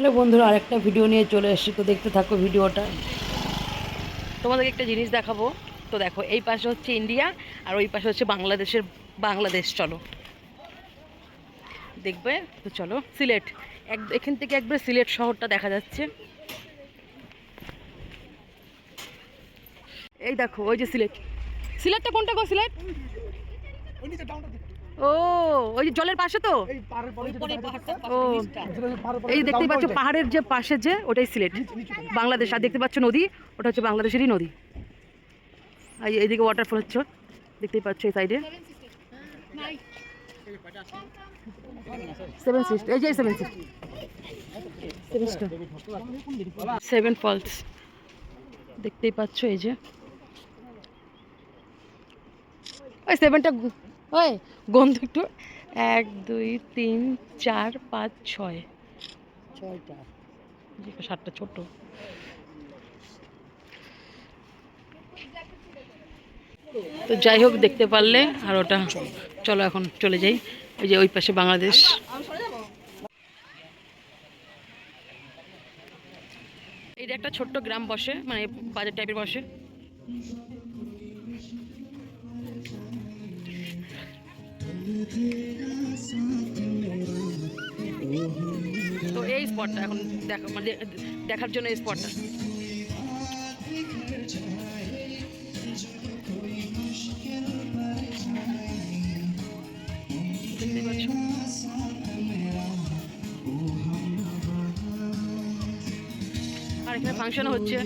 Hello বন্ধুরা, আরেকটা video নিয়ে চলে এসেছি। তো দেখতে থাকো ভিডিওটা তোমাদেরকে একটা জিনিস দেখাবো। তো দেখো, এই পাশে হচ্ছে ইন্ডিয়া, আর ওই পাশে হচ্ছে বাংলাদেশের, বাংলাদেশ, চলো। দেখবে? তো চলো, সিলেট। এক, এখান থেকে একবার সিলেট শহরটা দেখা যাচ্ছে। এই দেখো, ওই যে সিলেট। সিলেটটা কোনটা গো, সিলেট? ও ওই যে জলের পাশে তো? ও এই দেখতেই পাচ্ছ পাহাড়ের যে পাশে যে ওটাই সিলেট। বাংলাদেশ আর দেখতে পাচ্ছ নদী ওটা হচ্ছে বাংলাদেশেরই নদী। আর এইদিকে ওয়াটারফল হচ্ছে দেখতেই পাচ্ছ এই সাইডে সেভেন সিস্টার এই যে সেভেন সিস্টার সেভেন ফলস দেখতেই পাচ্ছ এই যে। ওই সেভেনটা ওই গন্ধ একটু। এক দুই তিন চার পাঁচ ছয়। ছয়টা। সাতটা ছোট। তো যাই হোক দেখতে পারলে আর ওটা। চলো এখন চলে যাই। ওই যে ওই পাশে বাংলাদেশ। এইটা একটা ছোট্ট গ্রাম বসে মানে বাজার টাইপের বসে। তো এই স্পটটা এখন দেখা মানে দেখার জন্য এই স্পটটা আর এখানে ফাংশন হচ্ছে।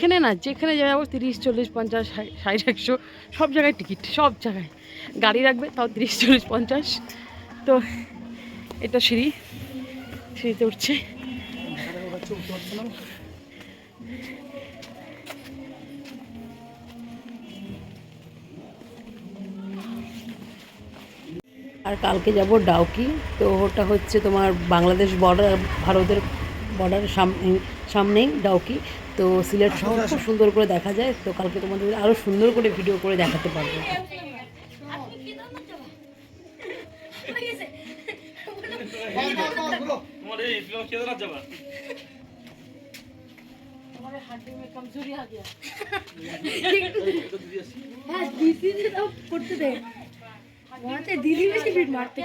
এখানে না, যেখানে যাব তিরিশ, চল্লিশ, পঞ্চাশ, ষাট একশো, সব জায়গায় টিকিট, সব জায়গায়। গাড়ি রাখবে, তাও তিরিশ, চল্লিশ, পঞ্চাশ। তো এটা সিঁড়ি, সিঁড়িতে উঠছে। আর কালকে যাব ডাউকি, তো ওটা হচ্ছে তোমার বাংলাদেশ বর্ডার ভারতের বর্ডারের সামনেই ডাউকি। তো সিলেট শহর খুব সুন্দর করে দেখা যায়, তো কালকে তোমাদের আরও সুন্দর করে ভিডিও করে দেখাতে পারব। হ্যাঁ, দিদি বেশি ভিড় মারতে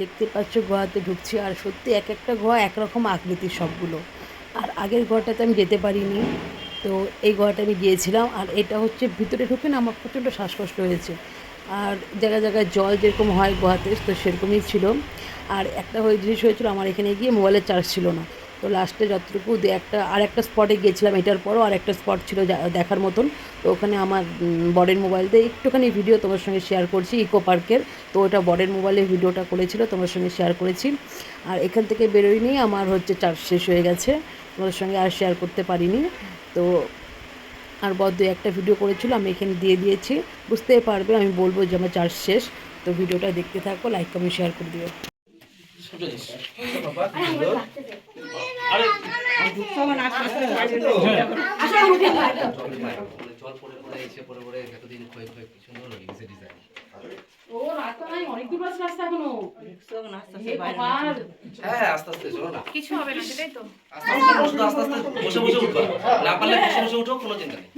দেখতে পাচ্ছ গুহাতে ঢুকছি আর সত্যি এক একটা গোয়া একরকম আকৃতির সবগুলো। আর আগের ঘরটাতে আমি যেতে পারিনি। তো এই ঘরটা আমি গিয়েছিলাম আর এটা হচ্ছে ভিতরে ঢুকে না আমার প্রচণ্ড শ্বাসকষ্ট হয়েছে। আর জায়গায় জায়গায় জল যেরকম হয় গুহাতে তো সেরকমই ছিল। আর একটা হয়ে জিনিস হয়েছিল, আমার এখানে গিয়ে মোবাইলের চার্জ ছিল না। তো লাস্টে যতটুকু দু একটা, আর একটা স্পটে গিয়েছিলাম, এটার পরও আর একটা স্পট ছিল দেখার মতন। তো ওখানে আমার বরের মোবাইল দিয়ে একটুখানি ভিডিও তোমার সঙ্গে শেয়ার করছি ইকো পার্কের তো ওটা বরের মোবাইলে ভিডিওটা করেছিল, তোমার সঙ্গে শেয়ার করেছি। আর এখান থেকে বেরোয়নি, আমার হচ্ছে চার্জ শেষ হয়ে গেছে। তোমার সঙ্গে আর শেয়ার করতে পারিনি। তো আর বদ্ধ একটা ভিডিও করেছিল, আমি এখানে দিয়ে দিয়েছি। বুঝতেই পারবে, আমি বলব যে আমার চার্জ শেষ। তো ভিডিওটা দেখতে থাকো লাইক কমেন্ট শেয়ার করে দিও। জল পড়ে পড়ে এসে পড়ে পড়ে এতদিন ক্ষয় ক্ষয় কি সুন্দর ডিজাইন ও রাস্তা নাই অনেক দূর আছে রাস্তা এখনও। আস্তে আস্তে চলো না। কিছু হবে না সেটাই তো। আস্তে আস্তে শুধু আস্তে আস্তে বসে বসে উঠবা। না পারলে বসে বসে উঠো কোনো চিন্তা নেই।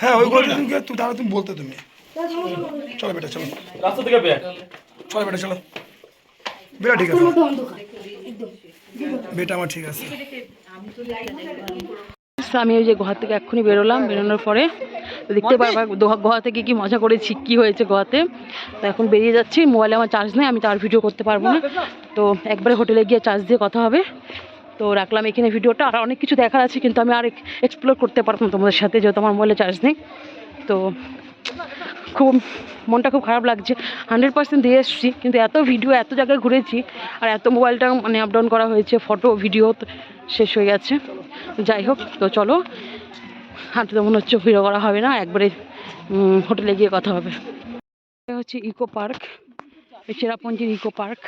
হ্যাঁ ওই তুমি বলতে তুমি। চলো বেটা চলো। রাস্তা থেকে চলো বেটা চলো। বেটা ঠিক আছে। বেটা আমার ঠিক আছে। আমি ওই যে গোয়া থেকে এক্ষুনি বেরোলাম। বেরোনোর পরে দেখতে পারবা গোয়া থেকে কি মজা করেছি কি হয়েছে গোয়াতে তো এখন বেরিয়ে যাচ্ছি। মোবাইলে আমার চার্জ নেই আমি চার ভিডিও করতে পারব না। তো একবারে হোটেলে গিয়ে চার্জ দিয়ে কথা হবে। তো রাখলাম এখানে ভিডিওটা। আর অনেক কিছু দেখার আছে কিন্তু আমি আর এক্সপ্লোর করতে পারতাম তোমাদের সাথে যেহেতু আমার মোবাইলে চার্জ নেই। তো খুব মনটা খুব খারাপ লাগছে। হান্ড্রেড পার্সেন্ট দিয়ে এসেছি, কিন্তু এত ভিডিও এত জায়গায় ঘুরেছি, আর এত মোবাইলটা মানে আপ ডাউন করা হয়েছে ফটো ভিডিও শেষ হয়ে গেছে। যাই হোক, তো চলো হাঁটতে মনে হচ্ছে ভিডিও করা হবে না, একবারে হোটেলে গিয়ে কথা হবে। এটা হচ্ছে ইকো পার্ক চেরাপঞ্জির ইকো পার্ক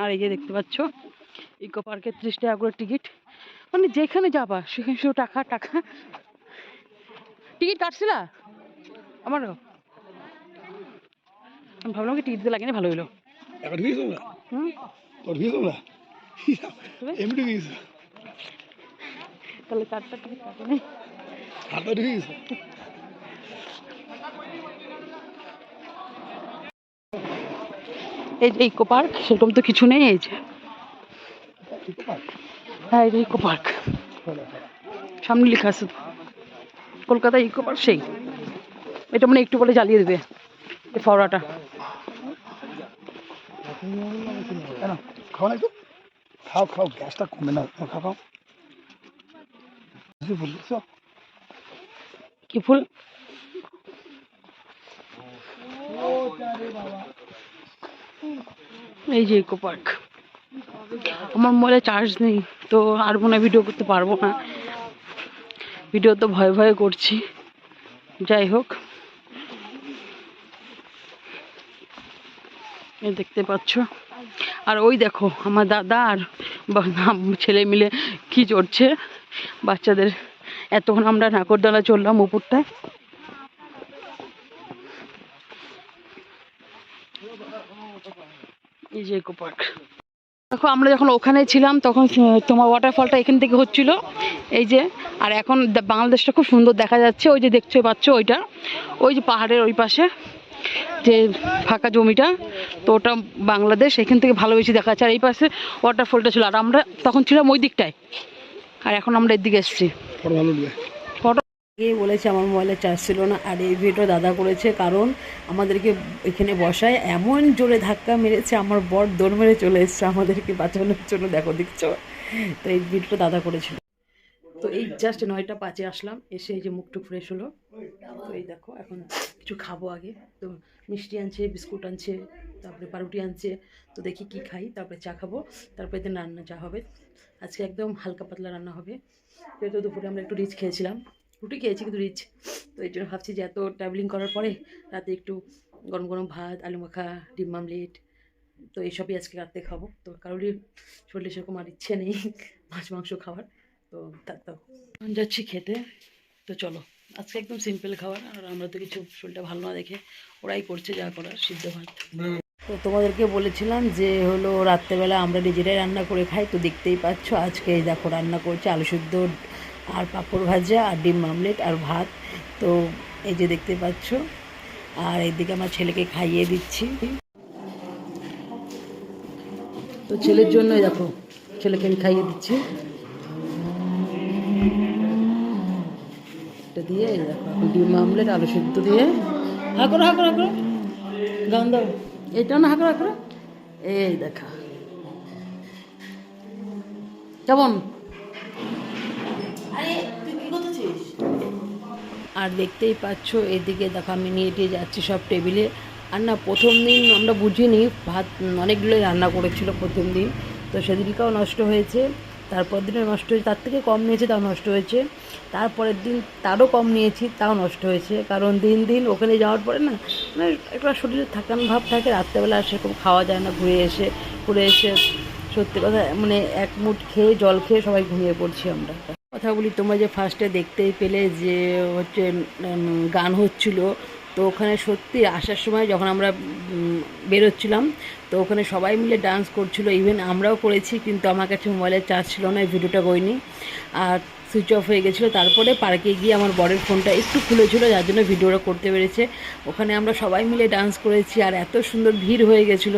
আর এই যে দেখতে পাচ্ছ ইকো পার্কে ত্রিশ টাকা করে টিকিট মানে যেখানে যাবা, সেখানে শুধু টাকা টাকা। টিকিট কাটছিলা? আমারও। আমি ভাবলাম কি টিকিট দিয়ে লাগে না ভালো হলো এখন ঢুকিয়েছ না? হুম? ঢুকিয়েছ না? এমনি ঢুকিয়েছ তাহলে চারটা টিকিট কাটে নেই হাতটা ঢুকিয়েছ এই যে ইকো পার্ক সেরকম তো কিছু নেই এই যে। হ্যাঁ এই যে ইকো পার্ক। সামনে লেখা আছে কলকাতা ইকো পার্ক সেই। এটা মানে একটু বলে জ্বালিয়ে দেবে এই ফওড়াটা খাও না একটু। খাও খাও গ্যাসটা কমে না খাও খাও কি ফুল? এই যে ইকো পার্ক। আমার মোবাইলে চার্জ নেই তো আর মনে ভিডিও করতে পারব না। ভিডিও তো ভয়ে ভয়ে করছি। যাই হোক। দেখতে পাচ্ছ? আর ওই দেখো, আমার দাদা আর ছেলে মিলে কি চড়ছে? বাচ্চাদের এতক্ষণ আমরা নাকরদোলা চললাম উপরটায়। দেখো, আমরা যখন ওখানে ছিলাম, তখন তোমার ওয়াটারফলটা এখান থেকে হচ্ছিল। এই যে, আর এখন বাংলাদেশটা খুব সুন্দর দেখা যাচ্ছে। ওই যে দেখতে পাচ্ছ ওইটা। ওই যে পাহাড়ের ওই পাশে। যে ফাঁকা জমিটা, তো ওটা বাংলাদেশ, এখান থেকে ভালো বেশি দেখা যাচ্ছে। আর এই পাশে ওয়াটারফলটা ছিল। আর আমরা তখন ছিলাম ওই দিকটায়। আর এখন আমরা এদিকে এসেছি। বলেছে, আমার মোবাইলে চার্জ ছিল না। আর এই ভিডিও দাদা করেছে, কারণ আমাদেরকে এখানে বসায় এমন জোরে ধাক্কা মেরেছে, আমার বর দৌড় মেরে চলে এসছে আমাদেরকে বাঁচানোর জন্য। দেখো, দেখছ? তো এই ভিডিওটা দাদা করেছিল। তো এই জাস্ট নয়টা পাঁচে আসলাম, এসে এই যে মুখটুক ফ্রেশ হলো। তো এই দেখো, এখন কিছু খাব আগে। তো মিষ্টি আনছে, বিস্কুট আনছে, তারপরে পাউরুটি আনছে, তো দেখি কি খাই, তারপরে চা খাব, তারপরে দিন রান্না চা হবে। আজকে একদম হালকা পাতলা রান্না হবে। যেহেতু দুপুরে আমরা একটু রিচ খেয়েছিলাম, রুটি খেয়েছি কিন্তু রিচ। তো এই জন্য ভাবছি যে এত ট্রাভেলিং করার পরে রাতে একটু গরম গরম ভাত, আলু মাখা, ডিম মামলেট তো এইসবই আজকে রাতে খাব। তো কারোরই শরীরে সেরকম আর ইচ্ছে নেই মাছ, মাংস খাওয়ার। তো যাচ্ছি খেতে। তো চলো, আজকে একদম সিম্পল খাবার, আর আমরা তো কিছু শরীরটা ভালো না দেখে ওরাই করছে যা করার, সিদ্ধ ভাত। তো তোমাদেরকে বলেছিলাম যে হলো রাত্রেবেলা আমরা নিজেরাই রান্না করে খাই। তো দেখতেই পাচ্ছ, আজকে এই দেখো রান্না করছে আলু সিদ্ধ, আর পাঁপড় ভাজা, আর ডিম মামলেট আর ভাত। তো এই যে দেখতে পাচ্ছ, আর এইদিকে আমার ছেলেকে খাইয়ে দিচ্ছি। তো ছেলের জন্যই দেখো, ছেলেকে আমি খাইয়ে দিচ্ছি। দিয়ে ডিম আমলেট আলু সিদ্ধ দিয়ে। গান দাও। না এই দেখা। কেমন? আর দেখতেই পাচ্ছ এদিকে দেখো আমি নিয়ে টিয়ে যাচ্ছি সব টেবিলে। আর না প্রথম দিন আমরা বুঝিনি ভাত অনেকগুলোই রান্না করেছিল প্রথম দিন। তো সেদিনকাও নষ্ট হয়েছে। তারপর দিনে নষ্ট হয়েছে, তার থেকে কম নিয়েছে তাও নষ্ট হয়েছে। তারপরের দিন তারও কম নিয়েছি, তাও নষ্ট হয়েছে। কারণ দিন দিন ওখানে যাওয়ার পরে না মানে একটা শরীরে থাকান ভাব থাকে, রাত্রেবেলা আর সেরকম খাওয়া যায় না, ঘুরে এসে ঘুরে এসে সত্যি কথা মানে এক মুঠ খেয়ে, জল খেয়ে সবাই ঘুমিয়ে পড়ছি আমরা। কথা বলি তোমরা যে ফার্স্টে দেখতেই পেলে যে হচ্ছে গান হচ্ছিল তো ওখানে সত্যি আসার সময় যখন আমরা বেরোচ্ছিলাম, তো ওখানে সবাই মিলে ডান্স করছিল ইভেন আমরাও করেছি, কিন্তু আমার কাছে মোবাইলের চার্জ ছিল না ভিডিওটা করিনি। আর সুইচ অফ হয়ে গেছিল, তারপরে পার্কে গিয়ে আমার বরের ফোনটা একটু খুলেছিল, যার জন্য ভিডিওটা করতে পেরেছে। ওখানে আমরা সবাই মিলে ডান্স করেছি, আর এত সুন্দর ভিড় হয়ে গেছিল,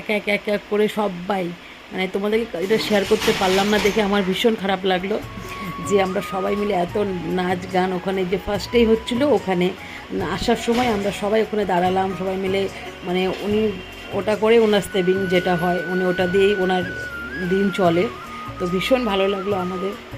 এক এক এক এক করে সবাই। মানে তোমাদেরকে এটা শেয়ার করতে পারলাম না দেখে আমার ভীষণ খারাপ লাগল, যে আমরা সবাই মিলে এত নাচ গান ওখানে যে ফার্স্টেই হচ্ছিল, ওখানে আসার সময় আমরা সবাই ওখানে দাঁড়ালাম, সবাই মিলে মানে উনি ওটা করে ওনার সেভিং যেটা হয়, উনি ওটা দিয়েই ওনার দিন চলে। তো ভীষণ ভালো লাগল আমাদের।